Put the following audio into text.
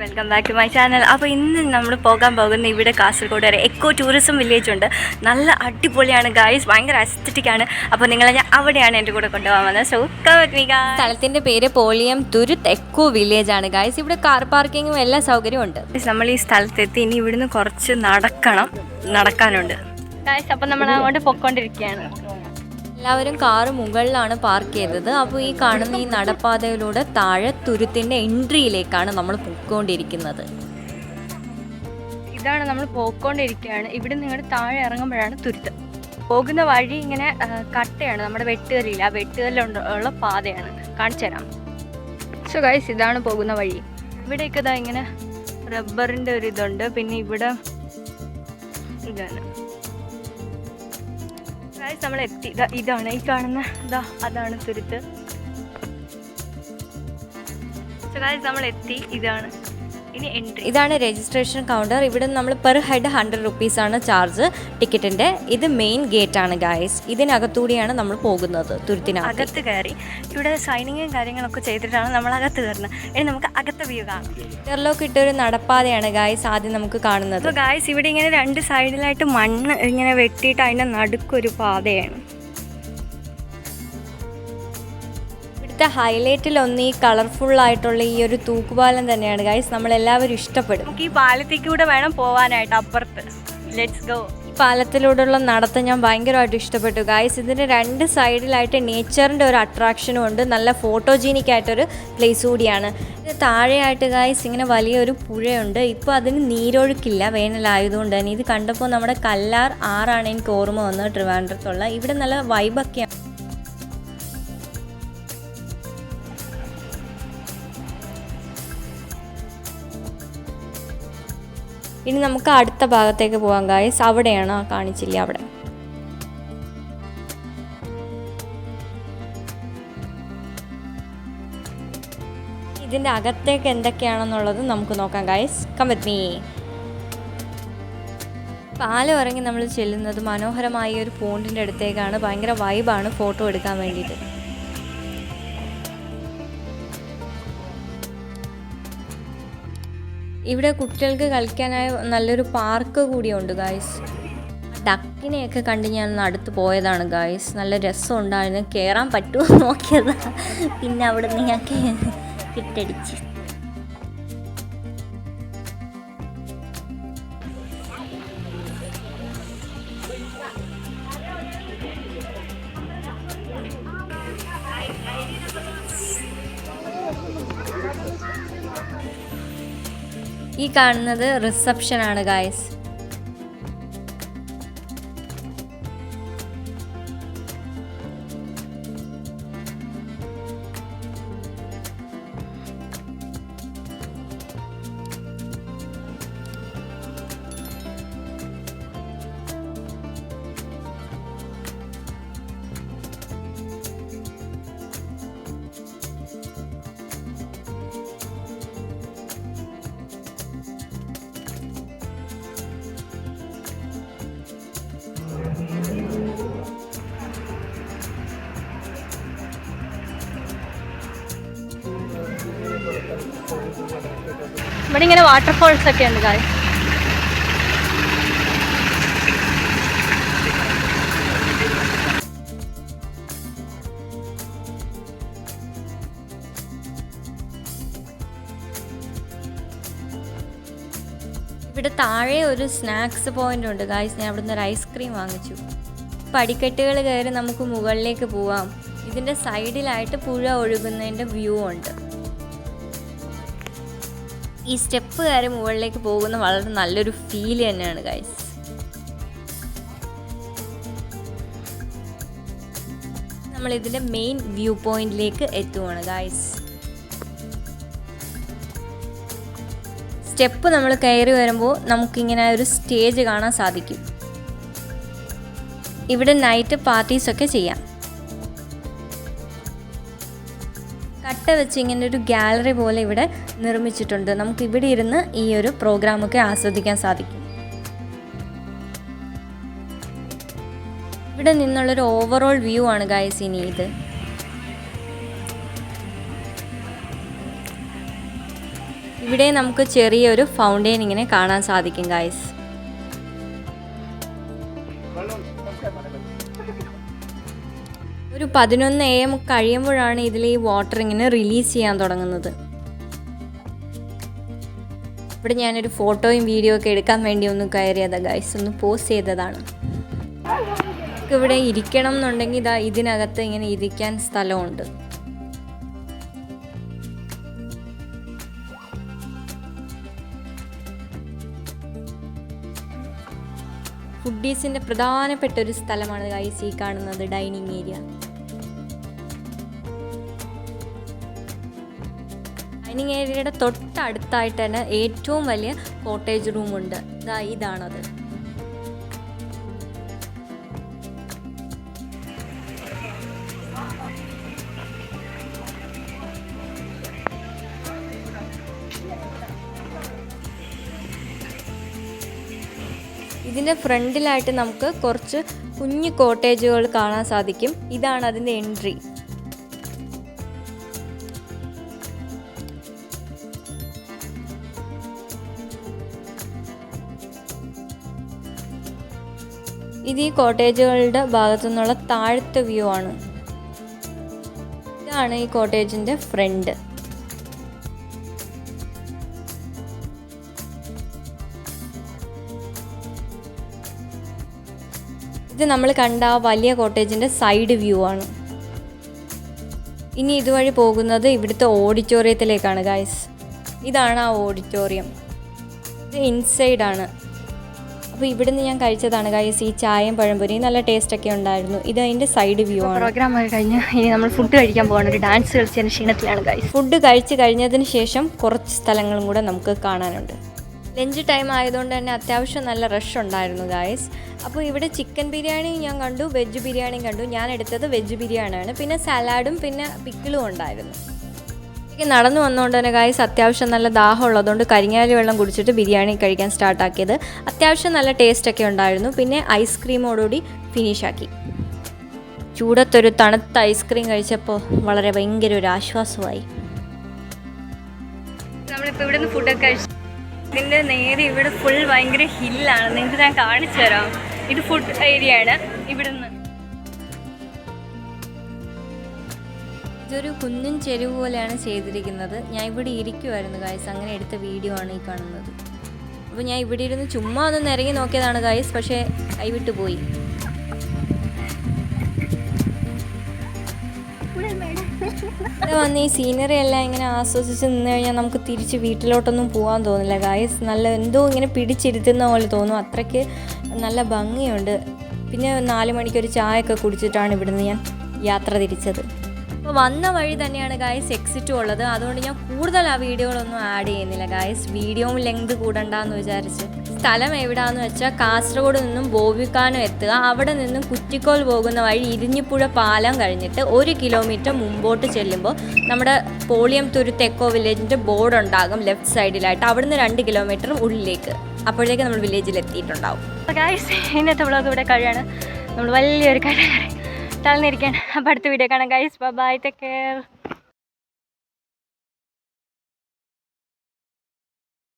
Welcome back to my channel അപ്പോൾ ഇന്ന് നമ്മൾ പോകാൻ പോകുന്ന ഇവിടെ കാസർഗോഡ് വരെ എക്കോ ടൂറിസം വില്ലേജ് ഉണ്ട്. നല്ല അടിപൊളിയാണ് ഗായ്സ് ഭയങ്കര അസ്തറ്റിക് ആണ്. അപ്പോൾ നിങ്ങളെ ഞാൻ അവിടെയാണ് എന്റെ കൂടെ കൊണ്ടുപോകാൻ വന്നത് സോ സ്ഥലത്തിന്റെ പേര് പോളിയം തുരുത്ത് എക്കോ വില്ലേജ് ആണ് ഗായ്സ് ഇവിടെ കാർ പാർക്കിങ്ങും എല്ലാ സൗകര്യവും ഉണ്ട്. നമ്മൾ ഈ സ്ഥലത്തെത്തി ഇനി ഇവിടുന്ന് കുറച്ച് നടക്കണം നടക്കാനുണ്ട്. ഗായ്സ് അപ്പോൾ നമ്മൾ അങ്ങോട്ട് പൊയ്ക്കൊണ്ടിരിക്കുകയാണ്. എല്ലാവരും കാറ് മുകളിലാണ് പാർക്ക് ചെയ്തത്. അപ്പോൾ ഈ കാണുന്ന ഈ നടപ്പാതയിലൂടെ താഴെ തുരുത്തിന്റെ എൻട്രിയിലേക്കാണ് നമ്മൾ പൊയ്ക്കൊണ്ടിരിക്കുന്നത്. ഇതാണ് നമ്മൾ പോയിക്കൊണ്ടിരിക്കുകയാണ്. ഇവിടെ നിങ്ങൾ താഴെ ഇറങ്ങുമ്പോഴാണ് തുരുത്ത്. പോകുന്ന വഴി ഇങ്ങനെ കട്ടയാണ്. നമ്മുടെ വെട്ടുകല്ലില്ല ആ വെട്ടുകല്ലുള്ള പാതയാണ്. കാണിച്ചു തരാം. സോ ഗൈസ് ഇതാണ് പോകുന്ന വഴി. ഇവിടെയൊക്കെ ഇതാ ഇങ്ങനെ റബ്ബറിന്റെ ഒരു ഇതുണ്ട്. പിന്നെ ഇവിടെ ഇതാണ്. ഗൈസ് നമ്മൾ എത്തി ഇതാണ്. ഈ കാണുന്ന ഇതാ അതാണ് തുരുത്ത്. ഗൈസ് നമ്മൾ എത്തി ഇതാണ്. ഇനി എൻട്രി ഇതാണ് രജിസ്ട്രേഷൻ കൗണ്ടർ ഇവിടെ നമ്മൾ പെർ ഹെഡ് ഹൺഡ്രഡ് റുപ്പീസ് ആണ് ചാർജ് ടിക്കറ്റിന്റെ ഇത് മെയിൻ ഗേറ്റ് ആണ് ഗായ്സ് ഇതിനകത്തൂടെയാണ് നമ്മൾ പോകുന്നത് തുരുത്തിനകത്ത്. അകത്ത് കയറി. ഇവിടെ സൈനിങ്ങും കാര്യങ്ങളൊക്കെ ചെയ്തിട്ടാണ് നമ്മൾ അകത്ത് കയറുന്നത്. ഇനി നമുക്ക് അകത്തെ വ്യൂ കാണാം. ഇന്റർലോക്ക് ഇട്ടൊരു നടപ്പാതയാണ് ഗായ്സ് ആദ്യം നമുക്ക് കാണുന്നത്. ഗായ്സ് ഇവിടെ ഇങ്ങനെ രണ്ട് സൈഡിലായിട്ട് മണ്ണ് ഇങ്ങനെ വെട്ടിയിട്ട് അതിന്റെ നടുക്കൊരു പാതയാണ്. ഇവിടുത്തെ ഹൈലൈറ്റിൽ ഒന്ന് ഈ കളർഫുൾ ആയിട്ടുള്ള ഈ ഒരു തൂക്കുപാലം തന്നെയാണ്. ഗൈസ് നമ്മൾ എല്ലാവരും ഇഷ്ടപ്പെടും. നമുക്ക് ഈ പാലത്തേക്ക് കൂടെ വേണം പോവാനായിട്ട് അപ്പുറത്ത്. ലെറ്റ്സ് ഗോ ഈ പാലത്തിലൂടെയുള്ള നടത്തം ഞാൻ ഭയങ്കരമായിട്ട് ഇഷ്ടപ്പെട്ടു. ഗായ്സ് ഇതിന്റെ രണ്ട് സൈഡിലായിട്ട് നേച്ചറിന്റെ ഒരു അട്രാക്ഷനും ഉണ്ട്. നല്ല ഫോട്ടോജീനിക് ആയിട്ടൊരു പ്ലേസ് കൂടിയാണ്. ഇത് താഴെയായിട്ട് ഗായ്സ് ഇങ്ങനെ വലിയൊരു പുഴയുണ്ട്. ഇപ്പോൾ അതിന് നീരൊഴുക്കില്ല വേനലായതുകൊണ്ട് തന്നെ. ഇത് കണ്ടപ്പോൾ നമ്മുടെ കല്ലാർ ആറാണ് എനിക്ക് ഓർമ്മ വന്നത് ട്രിവാൻഡ്രത്തുള്ള. ഇവിടെ നല്ല വൈബൊക്കെയാണ് ഇനി നമുക്ക് അടുത്ത ഭാഗത്തേക്ക് പോകാം ഗായ്സ് അവിടെയാണ് ആ കാണിച്ചില്ല അവിടെ? ഇതിന്റെ അകത്തേക്ക് എന്തൊക്കെയാണെന്നുള്ളത് നമുക്ക് നോക്കാം ഗായ്സ് കം വിത്ത് മീ പാലം ഇറങ്ങി നമ്മൾ ചെല്ലുന്നത് മനോഹരമായ ഒരു പോണ്ടിന്റെ അടുത്തേക്കാണ്. ഭയങ്കര വൈബാണ് ഫോട്ടോ എടുക്കാൻ വേണ്ടിയിട്ട്. ഇവിടെ കുട്ടികൾക്ക് കളിക്കാനായ നല്ലൊരു പാർക്ക് കൂടിയുണ്ട് ഗായ്സ് ഡക്കിനെയൊക്കെ കണ്ട് ഞാൻ അടുത്ത് പോയതാണ് ഗായ്സ് നല്ല രസം ഉണ്ടായിരുന്നു കയറാൻ പറ്റുമോ നോക്കിയതാണ് പിന്നെ അവിടെ നിന്ന് ഞാൻ കിട്ടടിച്ച്. ഈ കാണുന്നത് റിസപ്ഷൻ ആണ് ഗായ്സ് ഇവിടെ ഇങ്ങനെ വാട്ടർഫോൾസ് ഒക്കെ ഉണ്ട് കാര്യം ഇവിടെ താഴെ ഒരു സ്നാക്സ് പോയിന്റ് ഉണ്ട് ഗായ്സ് ഞാൻ അവിടുന്ന് ഒരു ഐസ്ക്രീം വാങ്ങിച്ചു. പടിക്കെട്ടുകൾ കയറി നമുക്ക് മുകളിലേക്ക് പോവാം. ഇതിന്റെ സൈഡിലായിട്ട് പുഴ ഒഴുകുന്നതിന്റെ വ്യൂ ഉണ്ട്. ഈ സ്റ്റെപ്പ് കയറി മുകളിലേക്ക് പോകുന്ന വളരെ നല്ലൊരു ഫീൽ തന്നെയാണ് ഗൈസ് നമ്മൾ ഇതിന്റെ മെയിൻ വ്യൂ പോയിന്റിലേക്ക് എത്തുവാണ് ഗൈസ് സ്റ്റെപ്പ് നമ്മൾ കയറി വരുമ്പോൾ നമുക്കിങ്ങനെ ഒരു സ്റ്റേജ് കാണാൻ സാധിക്കും. ഇവിടെ നൈറ്റ് പാർട്ടീസ് ഒക്കെ ചെയ്യാം. കട്ട വെച്ച് ഇങ്ങനെ ഒരു ഗാലറി പോലെ ഇവിടെ നിർമ്മിച്ചിട്ടുണ്ട്. നമുക്ക് ഇവിടെ ഇരുന്ന് ഈ ഒരു പ്രോഗ്രാമൊക്കെ ആസ്വദിക്കാൻ സാധിക്കും. ഇവിടെ നിന്നുള്ളൊരു ഓവറോൾ വ്യൂ ആണ് ഗായസ് ഇനി ഇത്. ഇവിടെ നമുക്ക് ചെറിയൊരു ഫൗണ്ടെയിൻ ഇങ്ങനെ കാണാൻ സാധിക്കും ഗായ്സ് പതിനൊന്ന് എ എം കഴിയുമ്പോഴാണ് ഇതിൽ ഈ വാട്ടർ ഇങ്ങനെ റിലീസ് ചെയ്യാൻ തുടങ്ങുന്നത്. ഇവിടെ ഞാനൊരു ഫോട്ടോയും വീഡിയോ ഒക്കെ എടുക്കാൻ വേണ്ടി ഒന്ന് കയറിയതാ ഗൈസ് ഒന്ന് പോസ്റ്റ് ചെയ്തതാണ്. ഇവിടെ ഇരിക്കണം എന്നുണ്ടെങ്കിൽ ഇതാ ഇതിനകത്ത് ഇങ്ങനെ ഇരിക്കാൻ സ്ഥലമുണ്ട്. ഫുഡീസിന്റെ പ്രധാനപ്പെട്ട ഒരു സ്ഥലമാണ് ഗൈസ് ഈ കാണുന്നത് ഡൈനിങ് ഏരിയ ഡൈനിങ് ഏരിയയുടെ തൊട്ടടുത്തായിട്ട് തന്നെ ഏറ്റവും വലിയ കോട്ടേജ് റൂമുണ്ട്. ഇതാ ഇതാണത്. ഇതിന്റെ ഫ്രണ്ടിലായിട്ട് നമുക്ക് കുറച്ച് കുഞ്ഞു കോട്ടേജുകൾ കാണാൻ സാധിക്കും. ഇതാണ് അതിന്റെ എൻട്രി. ഇത് ഈ കോട്ടേജുകളുടെ ഭാഗത്തു നിന്നുള്ള താഴത്തെ വ്യൂ ആണ്. ഇതാണ് ഈ കോട്ടേജിന്റെ ഫ്രണ്ട് ഇത് നമ്മൾ കണ്ട ആ വലിയ കോട്ടേജിന്റെ സൈഡ് വ്യൂ ആണ്. ഇനി ഇതുവഴി പോകുന്നത് ഇവിടുത്തെ ഓഡിറ്റോറിയത്തിലേക്കാണ് ഗായ്സ് ഇതാണ് ആ ഓഡിറ്റോറിയം ഇത് ഇൻസൈഡ് ആണ്. അപ്പോൾ ഇവിടുന്ന് ഞാൻ കഴിച്ചതാണ് കൈസ് ഈ ചായയും പഴംപൊരിയും. നല്ല ടേസ്റ്റ് ഒക്കെ ഉണ്ടായിരുന്നു. ഇത് അതിന്റെ സൈഡ് വ്യൂ ആണ്. പ്രോഗ്രാം ആയി കഴിഞ്ഞ് ഇനി നമ്മൾ ഫുഡ് കഴിക്കാൻ പോകണം ഒരു ഡാൻസ് കളിച്ചതിന് ക്ഷീണത്തിലാണ് ഗൈസ് ഫുഡ് കഴിച്ച് കഴിഞ്ഞതിന് ശേഷം കുറച്ച് സ്ഥലങ്ങളും കൂടെ നമുക്ക് കാണാനുണ്ട്. ലഞ്ച് ടൈം ആയതുകൊണ്ട് തന്നെ അത്യാവശ്യം നല്ല റഷ് ഉണ്ടായിരുന്നു ഗായ്സ് അപ്പോൾ ഇവിടെ ചിക്കൻ ബിരിയാണി ഞാൻ കണ്ടു വെജ് ബിരിയാണിയും കണ്ടു. ഞാൻ എടുത്തത് വെജ് ബിരിയാണിയാണ്. പിന്നെ സലാഡും പിന്നെ പിക്കിളും ഉണ്ടായിരുന്നു. നടന്നു വന്നുകൊണ്ട് തന്നെ ഗായ്സ് അത്യാവശ്യം നല്ല ദാഹം ഉള്ളതുകൊണ്ട് കരിങ്ങാലി വെള്ളം കുടിച്ചിട്ട് ബിരിയാണി കഴിക്കാൻ സ്റ്റാർട്ടാക്കിയത് അത്യാവശ്യം നല്ല ടേസ്റ്റ് ഒക്കെ ഉണ്ടായിരുന്നു. പിന്നെ ഐസ്ക്രീമോടുകൂടി ഫിനിഷാക്കി ചൂടത്തൊരു തണുത്ത ഐസ്ക്രീം കഴിച്ചപ്പോൾ വളരെ ഭയങ്കര ഒരു ആശ്വാസമായി. നമ്മളിപ്പോൾ ഇവിടെ നിന്ന് ഫുഡൊക്കെ കഴിച്ചു ഇതിന്റെ നേരെ ഇവിടെ ഫുൾ ഭയങ്കര ഹില്ലാണ് നിങ്ങൾക്ക് ഞാൻ കാണിച്ചു തരാം ഇത് ഫുഡ് ഏരിയ ആണ്. ഇവിടുന്ന്. ഇതൊരു കുന്നിൻ ചെരുവ് പോലെയാണ് ചെയ്തിരിക്കുന്നത്. ഞാൻ ഇവിടെ ഇരിക്കുമായിരുന്നു ഗായ്സ് അങ്ങനെ എടുത്ത വീഡിയോ ആണ് ഈ കാണുന്നത്. അപ്പോൾ ഞാൻ ഇവിടെ ഇരുന്ന് ചുമ്മാ ഒന്ന് ഇറങ്ങി നോക്കിയതാണ് ഗായ്സ് പക്ഷേ കൈവിട്ട് പോയി. വന്ന് ഈ സീനറി എല്ലാം ഇങ്ങനെ ആസ്വദിച്ച് നിന്ന് കഴിഞ്ഞാൽ നമുക്ക് തിരിച്ച് വീട്ടിലോട്ടൊന്നും പോകാൻ തോന്നില്ല ഗായ്സ് നല്ല എന്തോ ഇങ്ങനെ പിടിച്ചിരുത്തുന്ന പോലെ തോന്നും. അത്രയ്ക്ക് നല്ല ഭംഗിയുണ്ട്. പിന്നെ നാല് മണിക്കൊരു ഒക്കെ കുടിച്ചിട്ടാണ് ഇവിടുന്ന് ഞാൻ യാത്ര തിരിച്ചത്. വന്ന വഴി തന്നെയാണ് ഗായ്സ് എക്സിറ്റും ഉള്ളത്. അതുകൊണ്ട് ഞാൻ കൂടുതൽ ആ വീഡിയോകളൊന്നും ആഡ് ചെയ്യുന്നില്ല. ഗായ്സ് വീഡിയോവും ലെങ്ത് കൂടണ്ടെന്ന് വിചാരിച്ച്. സ്ഥലം എവിടാന്ന് വെച്ചാൽ കാസർഗോഡ് നിന്നും ബോബിക്കാനും എത്തുക. അവിടെ നിന്നും കുറ്റിക്കോൽ പോകുന്ന വഴി ഇരിഞ്ഞിപ്പുഴ പാലം കഴിഞ്ഞിട്ട് ഒരു കിലോമീറ്റർ മുമ്പോട്ട് ചെല്ലുമ്പോൾ നമ്മുടെ പോളിയം തുരുത്ത് എക്കോ വില്ലേജിന്റെ ബോർഡ് ഉണ്ടാകും ലെഫ്റ്റ് സൈഡിലായിട്ട് അവിടുന്ന് രണ്ട് കിലോമീറ്റർ ഉള്ളിലേക്ക്. അപ്പോഴേക്കും നമ്മൾ വില്ലേജിൽ എത്തിയിട്ടുണ്ടാവും. ഇന്നത്തെ വ്ളോഗ് ഇവിടെ കഴിയാണ്. നമ്മൾ വലിയൊരു കട തളർന്നിരിക്കുകയാണ് അപ്പോൾ അടുത്ത വീഡിയോ കാണാം ഗൈസ് ബൈ ടേക്ക് കെയർ